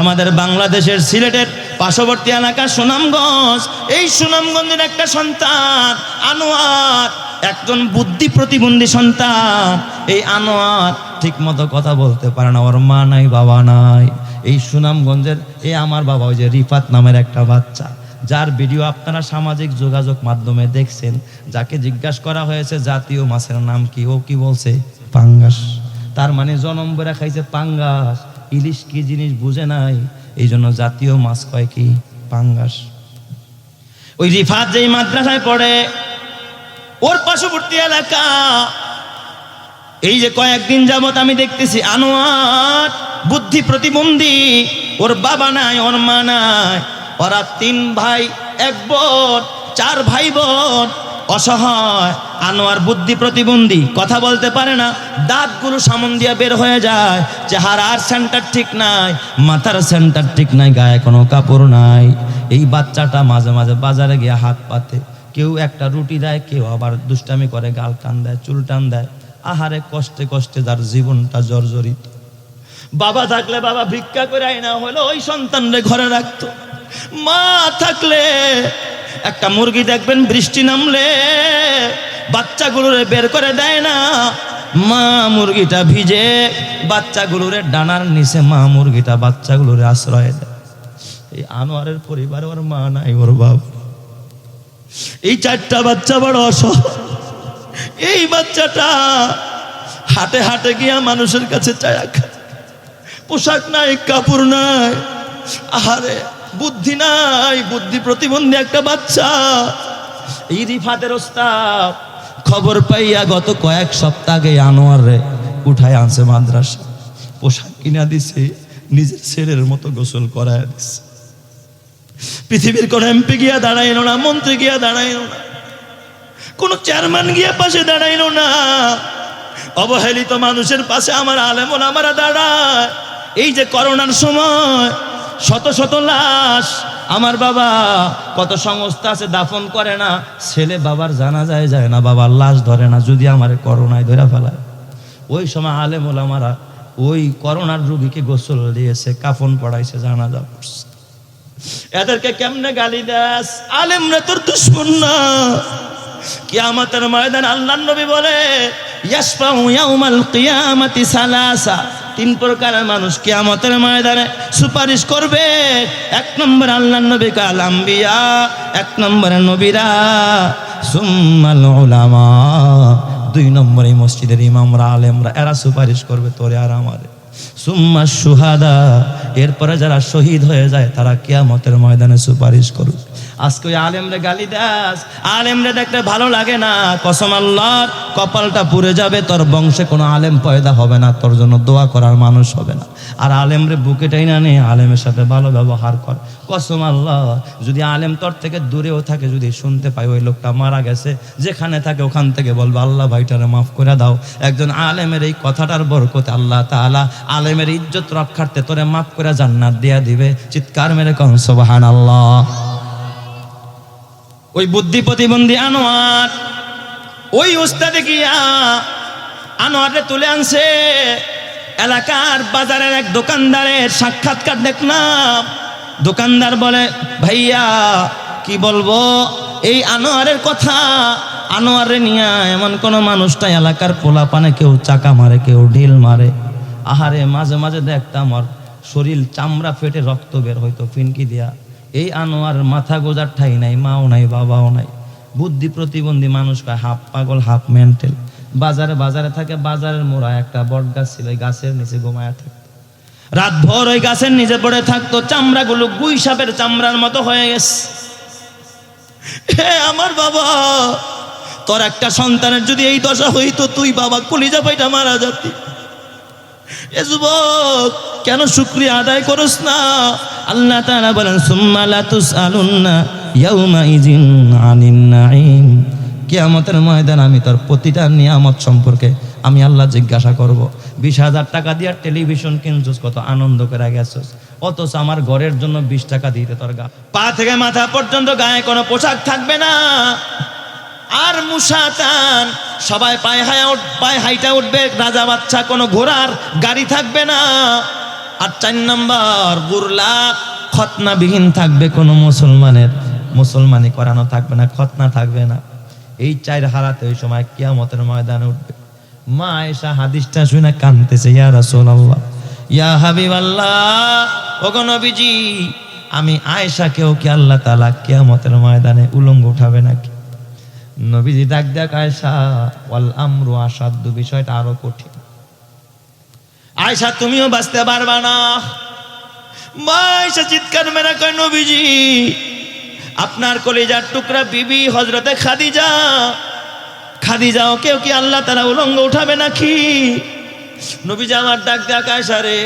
আমাদের বাংলাদেশের সিলেটের পার্শ্ববর্তী এলাকা সুনামগঞ্জ। এই সুনামগঞ্জের একটা সন্তান, আনোয়ার। একজন বুদ্ধি প্রতিবন্ধী সন্তান। এই আনোয়ার ঠিক মতো কথা বলতে পারে না। ওর মা নাই, বাবা নাই। এই সুনামগঞ্জের এই আমার বাবা, ওই যে রিফাত নামের একটা বাচ্চা। যার ভিডিও আপনারা সামাজিক যোগাযোগ মাধ্যমে দেখছেন, যাকে জিজ্ঞাসা করা হয়েছে, জাতীয় মাছের নাম কি? ও কি বলছে? পাঙ্গাস। তার মানে জনম বেড়া খাইছে পাঙ্গাস। ইলিশ কি জিনিস বুঝে নাই? এই জন্য জাতীয় মাছ কয় কি? পাঙ্গাস। ওই রিফাত যেই মাদ্রাসায় পড়ে, ওর পার্শ্ববর্তী এলাকা। এই যে কয়েকদিন যাবত আমি দেখতেছি, আনোয়ার বুদ্ধি প্রতিবন্ধী। ওর বাবা নাই, ওর মা নাই। ওরা তিন ভাই, এক বোন, চার ভাই বোন। অসহায়, আনোয়ার বুদ্ধি প্রতিবন্ধী, কথা বলতে পারে না, দাঁতগুলো সামন দিয়া বের হয়ে যায়, চেহারার সেন্টার ঠিক নাই, মাথার সেন্টার ঠিক নাই, গায়ে কোনো কাপড় নাই। এই বাচ্চাটা মাঝে মাঝে বাজারে গিয়ে হাত পাতে, কেউ একটা রুটি দেয়, কেউ আবার দুষ্টামি করে, গাল টান দেয়, চুল টান দেয়। আহারে কষ্টে কষ্টে তার জীবনটা জর্জরিত। বাবা থাকলে বাবা ভিক্ষা করে আইনা হলো ওই সন্তানরে ঘরে রাখতো। মা থাকলে একটা মুরগি দেখবেন বৃষ্টি নামলে বাচ্চাগুলোরে বের করে দেয় না। মা মুরগিটা ভিজে বাচ্চাগুলোরে ডানার নিচে মা মুরগিটা বাচ্চাগুলোরে আশ্রয় দেয়। এই আনোয়ারের পরিবারে ওর মা নাই, ওর বাপ। এই চারটা বাচ্চা বড় অসহ। এই বাচ্চাটা হাটে হাটে গিয়া মানুষের কাছে চায়া পোশাক নাই, কাপড় নাই। আহারে বুদ্ধি নাই, বুদ্ধি প্রতিবন্ধী একটা বাচ্চা। এই ওস্তাদ, খবর পাইয়া গত কয়েক সপ্তাহ আগে আনোয়ার রে উঠায় আনছে মাদ্রাসা। পোশাক কিনা দিছে, নিজের ছেলের মতো গোসল করায় দিছে। পৃথিবীর কোন এমপি গিয়া দাঁড়াইলো না, মন্ত্রী গিয়া দাঁড়াইলো না, কোন চেয়ারম্যান গিয়া পাশে দাঁড়াইলো না। অবহেলিত মানুষের পাশে আমার আলেমন আমারা দাঁড়ায়। এই যে করোনার সময় শত শত লাশ। আমার বাবা কত সংস্থা আছে, দাফন করে না। ছেলে বাবার জানা যায় যায় না, বাবার লাশ ধরে না, যদি আমার করোনায় ধরে ফেলায়। ওই সময় আলেম ওলামারা ওই করোনার রুগীকে গোসল দিয়েছে, কাফন পড়াইছে, জানাজা পড়ছে এদেরকে কেমনে গালি দাস? আলেমরা তোর দুশ্মন না। কিয়ামতের ময়দান আল্লাহ নবী বলে, ইয়াসফাউ ইয়াউমাল কিয়ামাতি সালাসা। তিন প্রকারের মানুষ কিয়ামতের ময়দানে সুপারিশ করবে। এক নম্বর আল্লাহ নবী কাল এক নম্বরে নবীরা সুম্মাল উলামা। দুই নম্বরে মসজিদের ইমামরা, আলেমরা, এরা সুপারিশ করবে তোরে আর আমারে। সুম্মা সুহাদা, এরপরে যারা শহীদ হয়ে যায় তারা কিয়ামতের ময়দানে সুপারিশ করুক। আজকে ওই আলেমরে গালি দাস। আলেমরে দেখতে ভালো লাগে না। কসম আল্লাহর, কপালটা পুড়ে যাবে, তোর বংশে কোনো আলেম পয়দা হবে না, তোর জন্য দোয়া করার মানুষ হবে না। আর আলেমরে বুকেটাই না নে আলেমের সাথে ভালো ব্যবহার কর। কসম আল্লাহ যদি আলেম তোর থেকে দূরেও থাকে, যদি শুনতে পাই ওই লোকটা মারা গেছে, যেখানে থাকে ওখান থেকে বলব, আল্লাহ ভাইটারে মাফ করে দাও। একজন আলেমের এই কথাটার বরকতে আল্লাহ তাআলা আলেমের ইজ্জত রক্ষার্থে তোরে মাফ করে জান্নাত দিয়া দিবে। চিৎকার মেরে কন সুবহান আল্লাহ ওই বুদ্ধি প্রতিবন্ধী আনোয়ার, ওই উস্তাদে গিয়া আনোয়ারে তুলে আনছে। এলাকার বাজারের এক দোকানদারের সাক্ষাৎকার দেখলাম। দোকানদার বলে, ভাইয়া, কি বলব? এই আনোয়ারের কথা। আনোয়ারে নিয়ে এমন কোনো মানুষটা এলাকার পোলা পানে কেউ চাকা মারে, কেউ ঢিল মারে। আহারে, মাঝে মাঝে দেখতাম আর শরীর চামড়া ফেটে রক্ত বের হইতো ফিনকি দিয়া। এই আনোয়ার মাথা গোজার ঠাই নাই, মাও নাই, বাবাও নাই। বুদ্ধি প্রতিবন্ধী মানুষ কয়, হাফ পাগল, হাফ মেন্টাল। বাজারে বাজারে থাকে, বাজারের মোড়া একটা বট গাছ ছিল, ওই গাছের নিচে ঘুমায়া থাকতো। রাত ভর ওই গাছের নিচে পড়ে থাকতো, চামড়াগুলো গুই সাপের চামড়ার মতো হয়ে গেছে। হে আমার বাবা, তোর একটা সন্তানের যদি এই দশা হইতো, তুই বাবা কলিজা পাইটা মারা যাতি এ যুবক কেন শুক্রিয়া আদায় করস না? আল্লাহ তাআলা বলেন, সুম্মা লা তুসআলুন্না ইয়াউমা ইযিন আনিন নাঈম। কিয়ামতের ময়দান আমি তোর প্রতিটা নিয়ামত সম্পর্কে আমি আল্লাহ জিজ্ঞাসা করব। বিশ হাজার টাকা দিয়ে টেলিভিশন কিনছিস, কত আনন্দ করে গেছিস। অথচ আমার ঘরের জন্য বিশ টাকা দিতে তোর গা। পা থেকে মাথা পর্যন্ত গায়ে কোনো পোশাক থাকবে না। আর মুসাতান, সবাই পায়ে হায়া পায়ে হাইটা উঠবে, রাজা বাচ্চা কোনো ঘোড়ার গাড়ি থাকবে না। আর চার নম্বর, গুরলা খতনাবিহীন থাকবে কোনো মুসলমানের। মুসলমানি করানো থাকবে না, খতনা থাকবে না। এই চার হারাতে ওই সময় কিয়ামতের ময়দানে উঠবে। মা এসা হাদিসটা শুনে কানতেছে ইয়া রাসুল আল্লাহ ইয়া হাবিবাল্লাহ, ওগো নবীজি, আমি আয়েশাকেও কি আল্লাহ তাআলা কিয়ামতের ময়দানে উলঙ্গ উঠাবে নাকি? নবীজি ডাক দেখ আয়েশা, ওয়াল আমরু আসাদ্দ বিষয়টা আরও কঠিন। আয়েশা তুমিও বাঁচতে পারবা না। মা চিৎকার মেরা কয়, নবীজি, আপনার কলিজার টুকরা বিবি হজরতে খাদিজা। খাদিজা কেউ কি আল্লাহ তারা উলঙ্গ উঠাবে নাকি? নবীজি আমার ডাক দেখ আয়েশা রে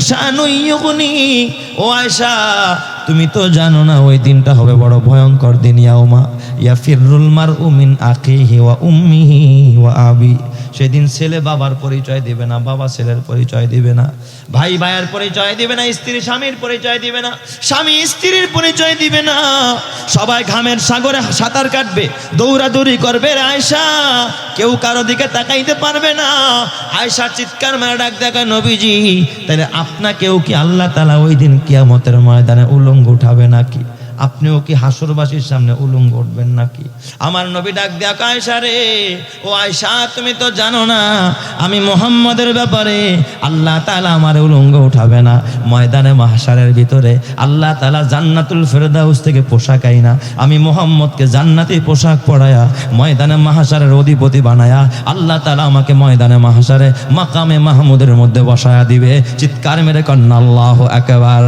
শানু ও আয়েশা তুমি তো জানো না, ওই দিনটা হবে বড় ভয়ঙ্কর দিন, ইয়াউমা ইয়া ফিররুল মারউ উমিন আকিহি ওয়া উম্মিহি ওয়া আবি। সেদিন ছেলে বাবার পরিচয় দিবে না, বাবা ছেলের পরিচয় দিবে না, ভাই ভাইয়ের পরিচয় দিবে না, স্ত্রী স্বামীর পরিচয় দিবে না, স্বামী স্ত্রীর পরিচয় দিবে না। সবাই ঘামের সাগরে সাঁতার কাটবে, দৌড়াদৌড়ি করবে আয়সা কেউ কারও দিকে তাকাইতে পারবে না। আয়সা চিৎকার মেরে ডাক দেখা নবীজি তাহলে আপনাকেও কি আল্লাহ তালা ওই দিন কিয়ামতের ময়দানে উলঙ্গ উঠাবে নাকি? আপনিও কি হাসরবাসীর সামনে উলঙ্গ উঠবেন নাকি? আমার নবী ডাক দেয়া আয়সা রে ও আয়সা তুমি তো জানো না, আমি মোহাম্মদের ব্যাপারে আল্লাহ তালা আমার উলঙ্গ উঠাবে না। ময়দানে মাহাসারের ভিতরে আল্লাহ তালা জান্নাতুল ফেরদাউস থেকে পোশাক আই না আমি মোহাম্মদকে জান্নাতি পোশাক পরায়া, ময়দানে মাহাসারের অধিপতি বানায়া, আল্লাহ তালা আমাকে ময়দানে মাহাসারে মাকামে মাহমুদের মধ্যে বসায়া দিবে। চিৎকার মেরে কন্যা আল্লাহ একবার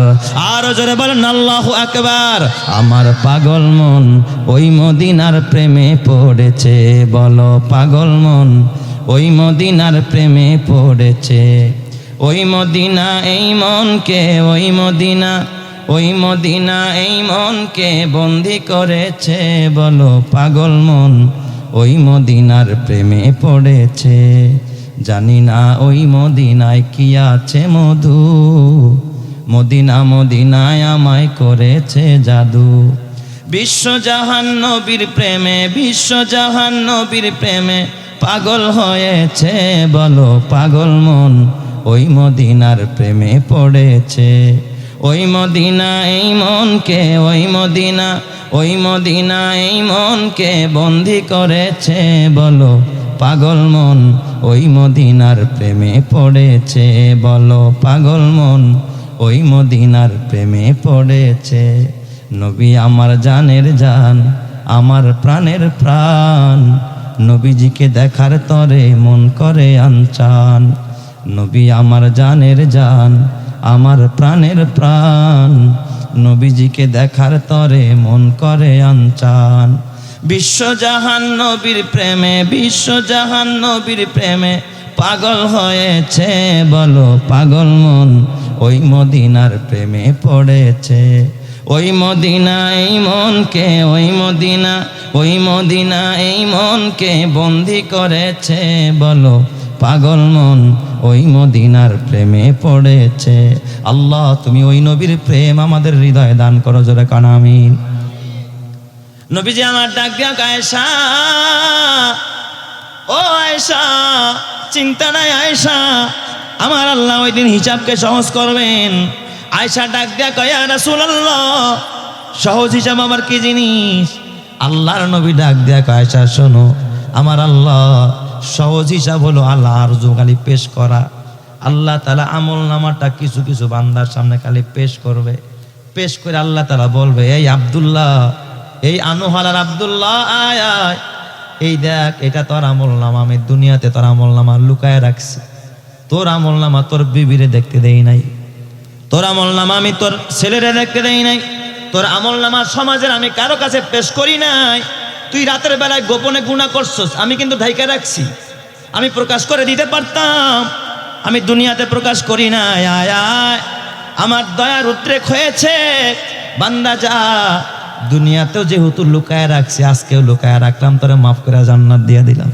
আরও জোরে বলেন, আল্লাহ একবার আমার পাগল মন, ওই মদিনার প্রেমে পড়েছে, বলো পাগল মন, ওই মদিনার প্রেমে পড়েছে। ওই মদিনা এই মনকে, ওই মদিনা ওই মদিনা এই মনকে বন্দি করেছে, বলো পাগল মন, ওই মদিনার প্রেমে পড়েছে। জানি না ওই মদিনায় কি আছে মধু। মদিনা মদিনায় আমায় করেছে জাদু। বিশ্বজাহান নবীর প্রেমে বিশ্বজাহান নবীর প্রেমে পাগল হয়েছে, বলো পাগল মন, ওই মদিনার প্রেমে পড়েছে। ওই মদিনা এই মনকে, ওই মদিনা ওই মদিনা এই মনকে বন্দি করেছে, বলো পাগল মন, ওই মদিনার প্রেমে পড়েছে, বলো পাগল মন ওই মদিনার প্রেমে পড়েছে। নবী আমার জানের জান, আমার প্রাণের প্রাণ। নবীজিকে দেখার তরে মন করে আনচান। নবী আমার জানের জান, আমার প্রাণের প্রাণ। নবীজিকে দেখার তরে মন করে আনচান। বিশ্বজাহান নবীর প্রেমে বিশ্বজাহান নবীর প্রেমে পাগল হয়েছে বলো পাগল মন। ওই মদিনার প্রেমে পড়েছে। ওই মদিনা এই মনকে, ওই মদিনা ওই মদিনা এই মনকে বন্দি করেছে। বলো, পাগল মন, ওই মদিনার প্রেমে পড়েছে। আল্লাহ, তুমি ওই নবীর প্রেম আমাদের হৃদয়ে দান করো জোরে কানামিন নবীজি আমার ডাক দিয়া আয়েশা, ও আয়সা চিন্তা নাই আয়েশা আমার আল্লাহ ওই দিন হিসাবকে সহজ করবেন। আয়েশা ডাক দিয়া কয়া রাসূলুল্লাহ, সহজ হিসাব আমার কি জিনিস? আল্লাহর নবী ডাক দিয়া আয়েশা, শোনো, আমার আল্লাহ সহজ হিসাব হলো আল্লাহ আরজু খালি পেশ করা। আল্লাহ তালা আমল নামাটা কিছু কিছু বান্দার সামনে খালি পেশ করবে। পেশ করে আল্লাহ তালা বলবে, এই আব্দুল্লাহ, এই আনোহালার আব্দুল্লাহ, আয় আয়। এই দেখ, এটা তোর আমল নামা, আমি দুনিয়াতে তোর আমল নামা লুকায় রাখছি। তোর আমল নামা তোর বিবিরে দেখতে দেই নাই। তোর আমল নামা আমি তোর ছেলেরে দেখতে দেই নাই। তোর আমল নামা সমাজের আমি কারও কাছে পেশ করি নাই। তুই রাতের বেলায় গোপনে গুণা করছস, আমি কিন্তু ঢাইকা রাখছি। আমি প্রকাশ করে দিতে পারতাম। আমি দুনিয়াতে প্রকাশ করি না আয় আয়। আমার দয়ার উদ্রেক হয়েছে। বান্দা, যা। দুনিয়াতেও যেহেতু লুকায় রাখছি, আজকেও লুকায় রাখলাম, তোরে মাফ করে জান্নাত দিয়ে দিলাম।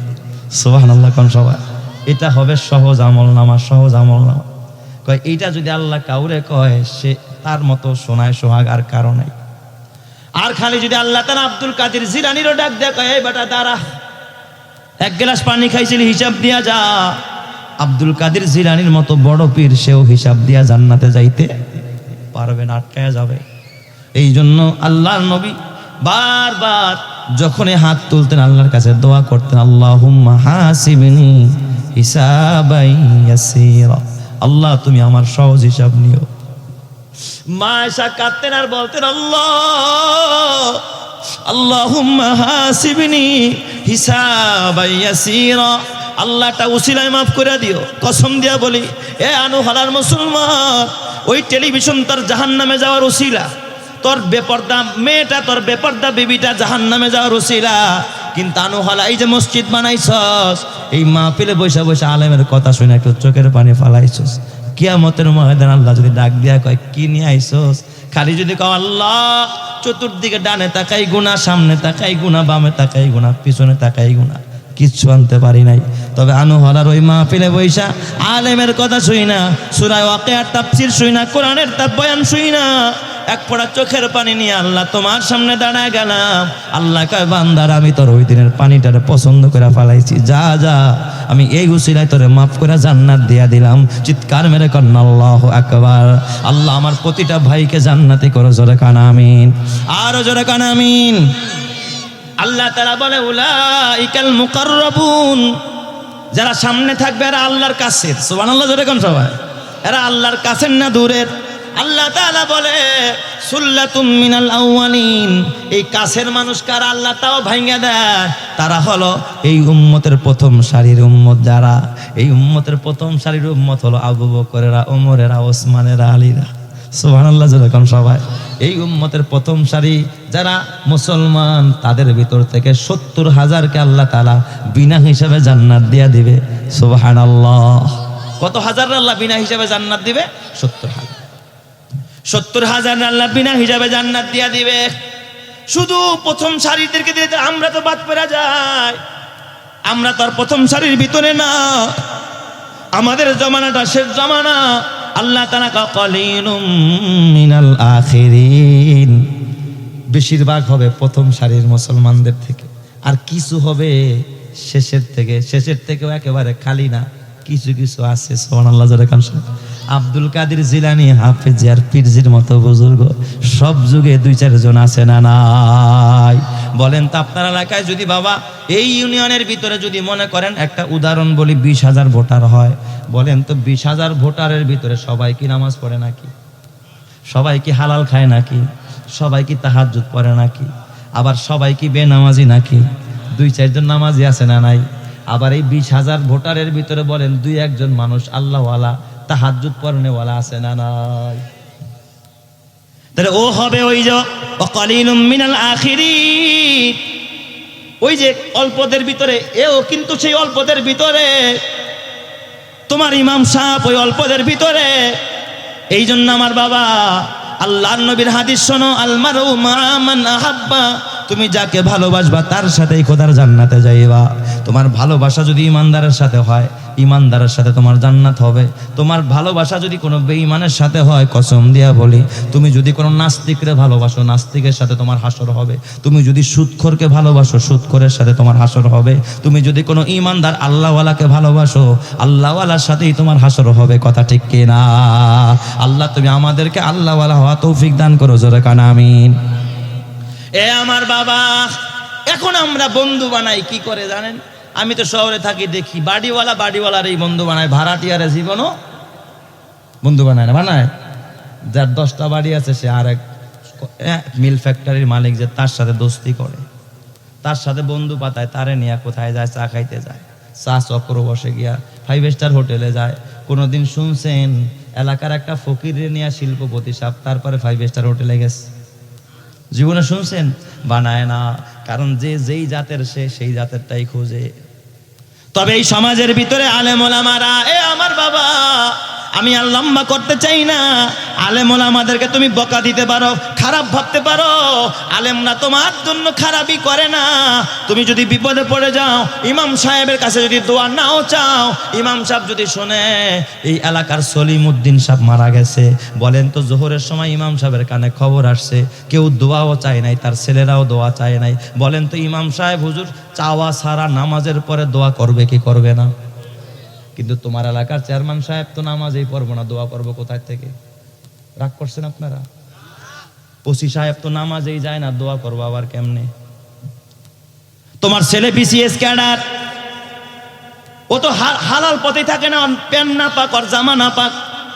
সোহান আল্লাহ কন সবাই। এটা হবে সহজ আমল নামা, সহজ আমল নামা। কয়, এইটা যদি আল্লাহ কাউরে কয়, সে তার মতো সোনায় সোহাগ আর কারও নাই। আর খালি যদি আল্লাহ তালা আব্দুল কাদের জিরানিরও ডাক দেখ এই বেটা, দাঁড়া। এক গ্লাস পানি খাইছিল, হিসাব দিয়া যা। আব্দুল কাদের জিরানির মতো বড় পীর, সেও হিসাব দিয়া জান্নাতে যাইতে পারবে না, আটকায়া যাবে। এই জন্য আল্লাহর নবী বারবার যখনই হাত তুলতেন, আল্লাহর কাছে দোয়া করতেন আল্লাহ হাসিবিনি হিসাবাই। আল্লাহ, তুমি আমার সহজ হিসাব নিও। মা এসা কাঁদতেন আর বলতেন, আল্লাহ, আল্লাহুম্মা হাসিবনি হিসাবাই ইয়াসীরা। আল্লাহটা উসিলায় মাফ করে দিও, কসম দিয়া বলি, এ আনু হালার মুসলমান, ওই টেলিভিশন তার জাহান নামে যাওয়ার উসিলা। তোর বেপর্দা মেয়েটা, তোর বেপর্দা বিবিটা জাহান নামে যাওয়ার উসিলা। কিন্তু আনু হালা এই যে মসজিদ বানাইছস, এই মাহফিলে বৈশা বৈশা আলেমের কথা শুনে একটু চোখের পানি ফালাইছস। কিয়ামতের ময়দান আল্লাহ যদি ডাক দিয়া কয়, কি নিয়ে আইসোস খালি যদি কও আল্লাহ, চতুর্দিকে ডানে তাকাই গুণা সামনে তাকাই গুণা বামে তাকাই গুণা পিছনে তাকাই গুণা কিচ্ছু আনতে পারি নাই। তবে আনু হলার ওই মাহফিলে বৈশা আলেমের কথা শুই না সুরায় ওয়াকেয়ার তাফসির শুই না, কোরআনের তার বয়ান শুই না। এক ফোঁটা চোখের পানি নিয়ে আল্লাহ তোমার সামনে দাঁড়ায় গেলাম। আল্লাহ কয়, বান্দার, আমি তোর ওই দিনের পানিটারে পছন্দ করে ফালাইছি। যা যা, আমি এই উসিলায় তোরে মাফ করে জান্নাত দিয়া দিলাম। চিৎকার মেরে কন্যা আল্লাহ আকবার। আল্লাহ আমার প্রতিটা ভাইকে জান্নাতি করো, জোরে কানা, আমিন। আরও জোরে কানা, আমিন। আল্লাহ তারা বলে, উলাইকাল মুকাররাবুন। যারা সামনে থাকবে, এরা আল্লাহর কাছের। সুবহানাল্লাহ, জোরে কোন সবাই। এরা আল্লাহর কাছের না দূরের? আল্লাহ তাআলা বলে মিনাল আউয়ালিন। এই কাছের মানুষ কারা? আল্লাহ তাও ভাঙ্গা দেয়। তারা হলো এই উম্মতের প্রথম সারির উম্মত যারা। এই উম্মতের প্রথম সারির উম্মত হলো আবু বকরেরা, ওমরেরা, ওসমানেরা, আলীরা। সুবহানাল্লাহ যেরকম সবাই। এই উম্মতের প্রথম সারি যারা মুসলমান, তাদের ভিতর থেকে সত্তর হাজারকে আল্লাহ তালা বিনা হিসাবে জান্নাত দিয়া দিবে। সুবহানাল্লাহ। কত হাজার আল্লাহ বিনা হিসাবে জান্নাত দিবে? সত্তর হাজার। সত্তর হাজার আল্লাহ বিনা হিসাবে জান্নাত দিয়া দিবে। শুধু প্রথম সারিদেরকে দিলে আমরা তো বাদ পেরা যায়। আমরা তো আর প্রথম সারির ভিতরে না। আমাদের জমানাটা শেষ জমানা। আল্লাহ বেশিরভাগ হবে প্রথম সারির মুসলমানদের থেকে। আর কিছু হবে শেষের থেকে। শেষের থেকেও একেবারে খালি না। কিছু কিছু আছে সোহান আল্লাহ খান আব্দুল কাদের জিলানি হাফেজ আর পিরজির মতো বুজুর্গ। সব যুগে দুই চারজন আছে না নাই? বলেন তো আপনার এলাকায় যদি বাবা এই ইউনিয়নের ভিতরে যদি মনে করেন, একটা উদাহরণ বলি, বিশ হাজার ভোটার হয়। বলেন তো বিশ হাজার ভোটারের ভিতরে সবাই কি নামাজ পড়ে নাকি? সবাই কি হালাল খায় নাকি? সবাই কি তাহাজ্জুদ পড়ে নাকি? আবার সবাই কি বেনামাজি নাকি? দুই চারজন নামাজি আছে না নাই? আবার এই বিশ হাজার ভোটারের ভিতরে বলেন, দুই, একজন মানুষ আল্লাহওয়ালা। তাহাজ্জুদ পড়নেওয়ালা আছে না নাই? তাহলে ও হবে ওই যে অকালিনুম মিনাল আখিরি ওই যে অল্পদের ভিতরে, এও কিন্তু সেই অল্পদের ভিতরে। তোমার ইমাম সাহেব ওই অল্পদের ভিতরে। এই জন্য আমার বাবা, আল্লাহর নবীর হাদিস শোনো আলমারু মামান আহাব্বা। তুমি যাকে ভালোবাসবা, তার সাথেই খোদার জান্নাতে যাইবা। তোমার ভালোবাসা যদি ইমানদারের সাথে হয়, ইমানদারের সাথে তোমার জান্নাত হবে। তোমার ভালোবাসা যদি কোনো বেঈমানের সাথে হয়, কসম দিয়া বলি, তুমি যদি কোনো নাস্তিকরে ভালোবাসো, নাস্তিকের সাথে তোমার হাসর হবে। তুমি যদি সুদখোরকে ভালোবাসো সুদখোরের সাথে তোমার হাসর হবে। তুমি যদি কোনো ইমানদার আল্লাহওয়ালাকে ভালোবাসো, আল্লাহওয়ালার সাথেই তোমার হাসর হবে। কথা ঠিক কিনা? আল্লাহ, তুমি আমাদেরকে আল্লাহওয়ালা হওয়া তৌফিক দান করো, জোরে কানা, আমিন। এ আমার বাবা, এখন আমরা বন্ধু বানাই, কি করে জানেন? আমি তো শহরে থাকি, দেখি, বাড়িওয়ালা বাড়িওয়ালার এই বন্ধু বানায়, ভাড়াটিয়ারে জীবনও বন্ধু বানায় না, বানায়। যার দশটা বাড়ি আছে, সে আর এক মিল ফ্যাক্টরির মালিক যে তার সাথে দোস্তি করে। তার সাথে বন্ধু পাতায়, তারে নিয়ে কোথায় যায়, চা খাইতে যায়। চা চক্র বসে গিয়া ফাইভ স্টার হোটেলে যায়। কোনোদিন শুনছেন, এলাকার একটা ফকিরে নিয়ে শিল্পপতি সাপ তারপরে ফাইভ স্টার হোটেলে গেছে। জীবনে শুনছেন? বানায় না। কারণ যে যেই জাতের সে, সেই জাতেরটাই খোঁজে। তবে এই সমাজের ভিতরে আলেমোলামারা, এ আমার বাবা, আমি আর লম্বা করতে চাই না। আলেমোলামাদেরকে তুমি বকা দিতে পারো খারাপ ভাবতে পারো? আলেমরা তোমার জন্য খারাপই করে না। তুমি যদি বিপদে পড়ে যাও, ইমাম সাহেবের কাছে যদি দোয়া নাও চাও, ইমাম সাহেব যদি শোনে, এই এলাকার সলিম উদ্দিন সাহেব মারা গেছে। বলেন তো, জোহরের সময় ইমাম সাহেবের কানে খবর আসছে। কেউ দোয়াও চায় নাই, তার ছেলেরাও দোয়া চায় নাই। বলেন তো, ইমাম সাহেব হুজুর, চাওয়া সারা নামাজের পরে দোয়া করবে কি করবে না? কিন্তু তোমার এলাকার চেয়ারম্যান সাহেব তো নামাজেই পড়ব না, দোয়া করব কোথায় থেকে? রাগ করছেন আপনারা? ওসি সাহেব তো নামাজেই যায় না, দোয়া করব আবার কেমনে? তোমার ছেলে বিসিএস ক্যাডার, ও তো হালাল পথে থাকে না প্যান না পাক আর জামা না পাক।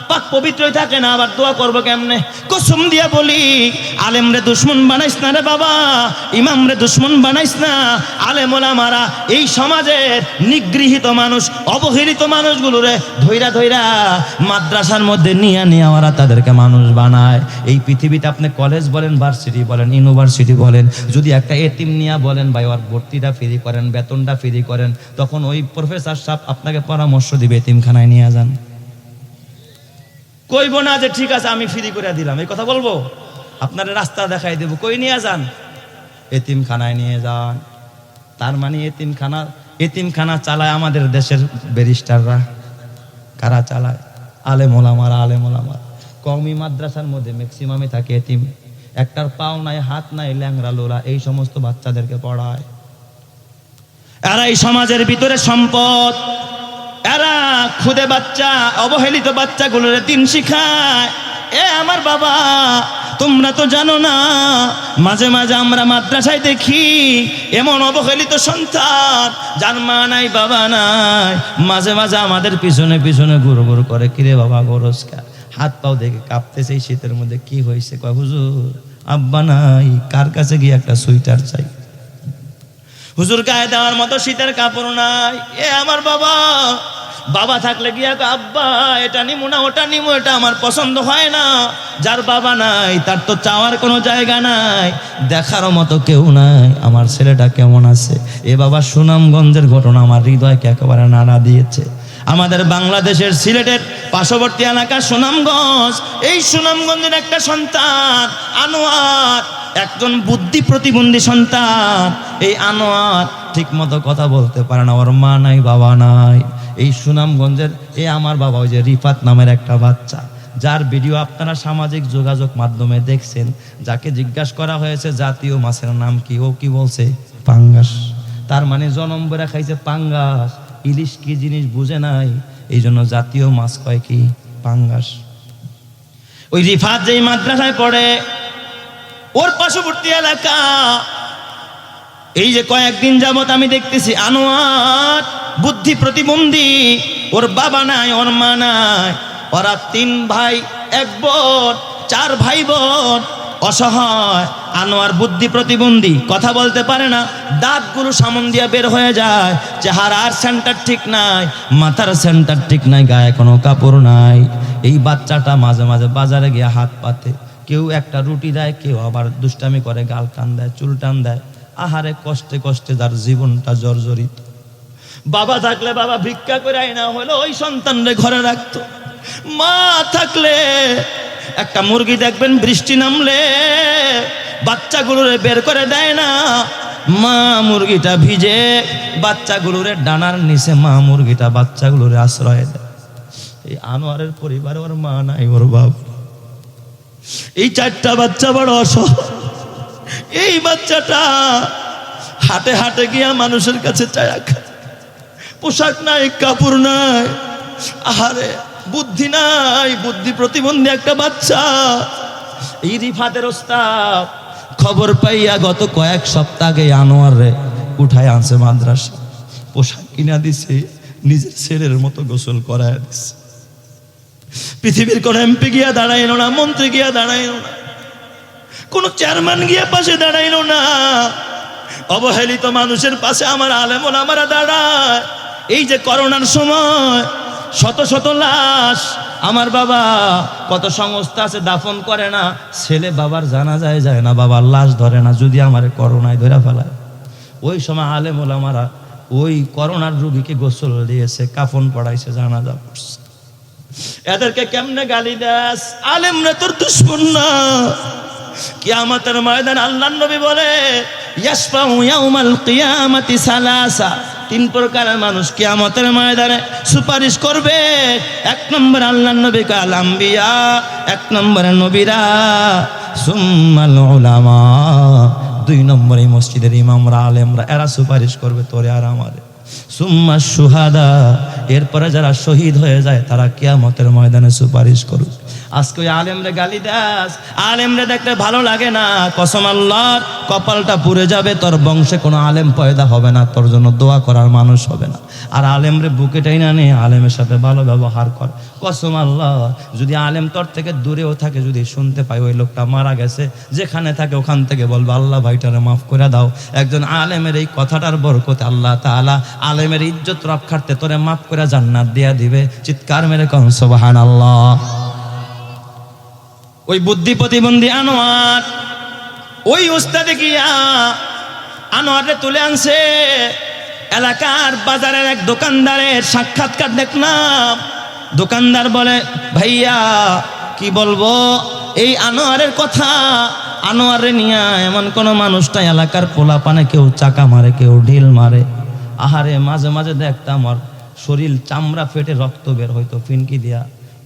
পাক পবিত্রই থাকে না, আবার দোয়া করব কেমনে? কসম দিয়া বলি, আলেম রে দুশ্মন বানাইস না রে বাবা, ইমাম রে দুশ্মন বানাইস না। আলেম মারা এই সমাজের নিগৃহীত মানুষ, অবহেলিত মানুষগুলো রে, ধৈরা ধৈরা মাদ্রাসার মধ্যে নিয়ে নিয়ে ওরা তাদেরকে মানুষ বানায়। এই পৃথিবীতে আপনি কলেজ বলেন ভার্সিটি বলেন ইউনিভার্সিটি বলেন, যদি একটা এতিম নিয়া বলেন, ভাই, ওর ভর্তিটা ফ্রি করেন, বেতনটা ফ্রি করেন, তখন ওই প্রফেসর সাহেব আপনাকে পরামর্শ দিবে, এতিমখানায় নিয়ে যান। কইব না যে ঠিক আছে, আমি ফ্রি করে দিলাম। এই কথা বলব? আপনার রাস্তা দেখাই দেবো। কই নিয়ে যান? এতিমখানায় নিয়ে যান। তার মানে এতিমখানা এতিমখানা চালায় আমাদের দেশের ব্যারিস্টাররা। কারা চালায়? আলে মোলামার আলে মোলামার কওমি মাদ্রাসার মধ্যে ম্যাক্সিমামে থাকে এতিম। একটার পাও নাই, হাত নাই ল্যাংরা লোলা, এই সমস্ত বাচ্চাদেরকে পড়ায়। আর এই সমাজের ভিতরে সম্পদ। এরা খুদে বাচ্চা, অবহেলিত বাচ্চাগুলোর দিন শিখায়। এ আমার বাবা, তোমরা তো জানো না, মাঝে মাঝে আমরা মাদ্রাসায় দেখি এমন অবহেলিত সন্তান, যার মা নাই, বাবা নাই। মাঝে মাঝে আমাদের পিছনে পিছনে গুরু গুরু করে, কিরে বাবা, গরস্কার। হাত পাও দেখে কাঁপতেছে এই শীতের মধ্যে, কি হয়েছে? কয়, হুজুর, আব্বা নাই, কার কাছে গিয়ে একটা সুইটার চাই? হুজুর গায়ে দেওয়ার মতো শীতের কাপড় নাই। এ আমার বাবা বাবা থাকলে গিয়া আব্বা, এটা নিমু না, ওটা নিমু, এটা আমার পছন্দ হয় না। যার বাবা নাই, তার তো চাওয়ার কোনো জায়গা নাই, দেখারও মতো কেউ নাই। আমার ছেলেটা কেমন আছে? এ বাবা সুনামগঞ্জের ঘটনা আমার হৃদয়কে একেবারে নাড়া দিয়েছে। আমাদের বাংলাদেশের সিলেটের পার্শ্ববর্তী এলাকা সুনামগঞ্জ। এই সুনামগঞ্জের একটা সন্তান, আনোয়ার। একজন বুদ্ধি প্রতিবন্ধী সন্তান। এই আনোয়ার ঠিক মতো কথা বলতে পারে না। ওর মা নাই, বাবা নাই। এই সুনামগঞ্জের এই আমার বাবা, ওই যে রিফাত নামের একটা বাচ্চা। যার ভিডিও আপনারা সামাজিক যোগাযোগ মাধ্যমে দেখছেন, যাকে জিজ্ঞাসা করা হয়েছে জাতীয় মাছের নাম কি, ও কি বলছে? পাঙ্গাস। তার মানে জনম বেড়া খাইছে পাঙ্গাস। ইলিশ কি জিনিস বুঝে নাই? এই জন্য জাতীয় মাছ কয় কি? পাঙ্গাস। ওই রিফাত যেই মাদ্রাসায় পড়ে, ওর পার্শ্ববর্তী এলাকা। এই যে কয়েকদিন যাবত আমি দেখতেছি আনোয়ার বুদ্ধি প্রতিবন্ধী, ওর বাবা নাই, ওর মা নাই। ওরা তিন ভাই, এক বোন, চার ভাই বোন। অসহায়, আনোয়ার বুদ্ধি প্রতিবন্ধী, কথা বলতে পারে না, দাঁতগুলো সামন দিয়ে বের হয়ে যায়, চেহারার সেন্টার ঠিক নাই, মাথার সেন্টার ঠিক নাই, গায়ে কোনো কাপড় নাই। এই বাচ্চাটা মাঝে মাঝে বাজারে গিয়ে হাত পাতে, কেউ একটা রুটি দেয়, কেউ আবার দুষ্টামি করে, গাল টান দেয়, চুল টান দেয়। আহারে কষ্টে কষ্টে তার জীবনটা জর্জরিত। বাবা থাকলে বাবা ভিক্ষা করে আইনা হলো, ওই সন্তানরে ঘরে রাখতো। মা থাকলে একটা মুরগি দেখবেন বৃষ্টি নামলে বাচ্চাগুলোরে বের করে দেয় না। মা মুরগিটা ভিজে বাচ্চাগুলোরে ডানার নিচে মা মুরগিটা বাচ্চাগুলোরে আশ্রয় দেয়। এই আনোয়ারের পরিবার ওর মা নাই, ওর বাবা এই চারটা বাচ্চা বড় অসহায় এই বাচ্চাটা হাটে হাটে গিয়া মানুষের কাছে চায়া খায়। পোশাক নাই, কাপড় নাই। আহারে বুদ্ধি নাই, বুদ্ধি প্রতিবন্ধী একটা বাচ্চা। এই রিফাতের ওস্তাদ, খবর পাইয়া গত কয়েক সপ্তাহ আগে আনোয়ারে উঠায় আনছে মাদ্রাসা। পোশাক কিনা দিছে, নিজের ছেলের মতো গোসল করায় দিছে। পৃথিবীর কোন এমপি গিয়া দাঁড়াইলো না, মন্ত্রী গিয়া দাঁড়াইল না, কোন চেয়ারম্যান গিয়া পাশে দাঁড়াইলো না। অবহেলিত মানুষের পাশে আমার আলেমন আমরা দাঁড়ায়। এই যে করোনার সময় শত শত লাশ। আমার বাবা কত সংস্থা আছে, দাফন করে না। ছেলে বাবার জানা যায় যায় না, বাবার লাশ ধরে না, যদি আমার করোনায় ধরে ফেলায়। ওই সময় আলেম ওলামারা ওই করোনার রুগীকে গোসল দিয়েছে, কাফন পড়াইছে, জানাজা পড়ছে এদেরকে কেমনে গালি দাস? আলেমরা তোর দুশ্মন না। কিয়ামতের ময়দান আল্লাহ নবী বলে, ইয়াসফাউ ইয়াউমাল কিয়ামাতি সালাসা। তিন প্রকারের মানুষ কিয়ামতের ময়দানে সুপারিশ করবে। এক নম্বর আল্লাহ নবী কাল আম্বিয়া। এক নম্বরে নবীরা, সুম্মাল উলামা। দুই নম্বরে মসজিদের ইমামরা, আলেমরা, এরা সুপারিশ করবে, তোরে আর আমারে। সুম্মা সুহাদা এরপরে যারা শহীদ হয়ে যায়, তারা কিয়ামতের ময়দানে সুপারিশ করুক। আজকে ওই আলেমরে গালি দাস। আলেমরে দেখতে ভালো লাগে না। কসম আল্লাহর, কপালটা পুড়ে যাবে, তোর বংশে কোনো আলেম পয়দা হবে না, তোর জন্য দোয়া করার মানুষ হবে না। আর আলেমরে বুকেটাই না নে আলেমের সাথে ভালো ব্যবহার কর। কসম আল্লাহ যদি আলেম তোর থেকে দূরেও থাকে, যদি শুনতে পাই ওই লোকটা মারা গেছে, যেখানে থাকে ওখান থেকে বলব, আল্লাহ ভাইটারে মাফ করে দাও। একজন আলেমের এই কথাটার বরকতে আল্লাহ তাআলা আলেমের ইজ্জত রক্ষার্থে তোরে মাফ করে জান্নাত দিয়া দিবে। চিৎকার মেরে কম সুবহান আল্লাহ ওই বুদ্ধি প্রতিবন্ধী আনোয়ার, ওই উস্তাদে গিয়া আনোয়ারে তুলে আনছে। এলাকার বাজারের এক দোকানদারের সাক্ষাৎকার দেখলাম। দোকানদার বলে, ভাইয়া, কি বলব? এই আনোয়ারের কথা। আনোয়ারে নিয়া এমন কোনো মানুষটা এলাকার পোলা পানে কেউ চাকা মারে, কেউ ঢিল মারে। আহারে, মাঝে মাঝে দেখতাম আর শরীর চামড়া ফেটে রক্ত বের হইতো ফিনকি দিয়া।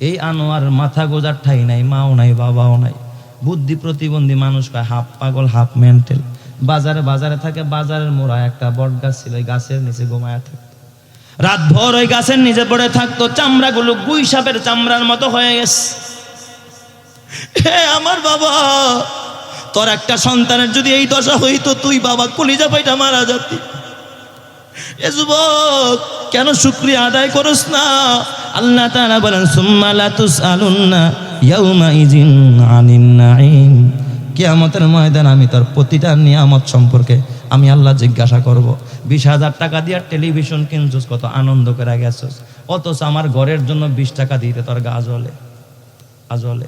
এই আনোয়ার মাথা গোজার ঠাই নাই, মাও নাই, বাবাও নাই। বুদ্ধি প্রতিবন্ধী মানুষ কয়, হাফ পাগল, হাফ মেন্টাল। বাজারে বাজারে থাকে, বাজারের মোড়া একটা বট গাছ ছিল, ওই গাছের নিচে ঘুমায়া থাকতো। রাত ভোর ওই গাছের নিচে পড়ে থাকতো, চামড়াগুলো গুই সাপের চামড়ার মতো হয়ে গেছে। হে আমার বাবা, তোর একটা সন্তানের যদি এই দশা হইতো, তুই বাবা কলিজা পাইটা মারা যাতি। এ যুবক কেন শুক্রিয়া আদায় করস না? আল্লাহ তাআলা বলেন, সুম্মা লা তুসআলুন্না ইয়াউমা ইজিন আনিন নাঈম। কিয়ামতের ময়দান আমি তোর প্রতিটা নিয়ামত সম্পর্কে আমি আল্লাহ জিজ্ঞাসা করব। বিশ হাজার টাকা দিয়ে টেলিভিশন কিনছিস, কত আনন্দ করে গেছস। অথচ আমার ঘরের জন্য বিশ টাকা দিতে তোর গা জ্বলে আজলে